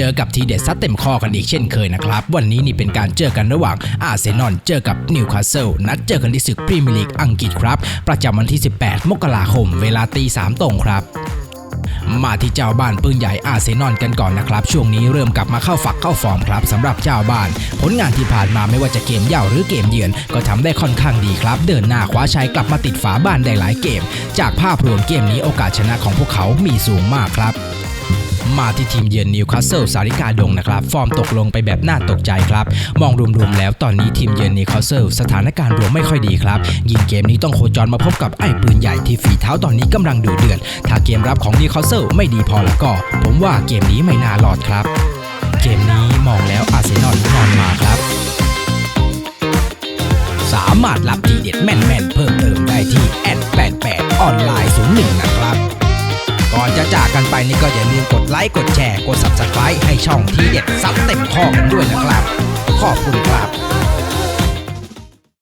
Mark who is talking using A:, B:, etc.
A: เจอกับทีเด็ดซัดเต็มข้อกันอีกเช่นเคยนะครับ วันนี้นี่เป็นการเจอกันระหว่างอาร์เซนอลเจอกับนิวคาสเซิลนัดเจอกันที่ศึกพรีเมียร์ลีกอังกฤษครับ ประจำวันที่ 18 มกราคม เวลาตีสามตรงครับมาที่เจ้าบ้านปืนใหญ่อาร์เซนอลกันก่อนนะครับ ช่วงนี้เริ่มกลับมาเข้าฝักเข้าฟอร์มครับสำหรับเจ้าบ้าน ผลงานที่ผ่านมาไม่ว่าจะเกมเย่าหรือเกมเยือน ก็ทำได้ค่อนข้างดีครับ เดินหน้าคว้าชัยกลับมาติดฝาบ้านได้หลายเกม จากภาพรวมเกมนี้โอกาสชนะของพวกเขามีสูงมากครับ มาที่ทีมเยือนนิวคาสเซิลสาริกาดงนะครับ ฟอร์มตกลงไปแบบน่าตกใจครับ มองรวมๆแล้วตอนนี้ทีมเยือนนิวคาสเซิลสถานการณ์รวมไม่ค่อยดีครับ ยิงเกมนี้ต้องโคจรมาพบกับไอ้ปืนใหญ่ที่ฝีเท้าตอนนี้กำลังดูเดือด ถ้าเกมรับของนิวคาสเซิลไม่ดีพอแล้วก็ ผมว่าเกมนี้ไม่น่ารอดครับ เกมนี้มองแล้วอาร์เซนอลนอนมาครับสามารถรับทีเด็ดแม่นๆ เพิ่มเติมได้ที่แอด88ออนไลน์01นะครับ ก่อนจะจากกันไปนี่ก็อย่าลืมกดไลค์กดแชร์กด Subscribe ให้ช่องทีเด็ดซับเต็มข้อกันด้วยนะครับ ขอบคุณครับ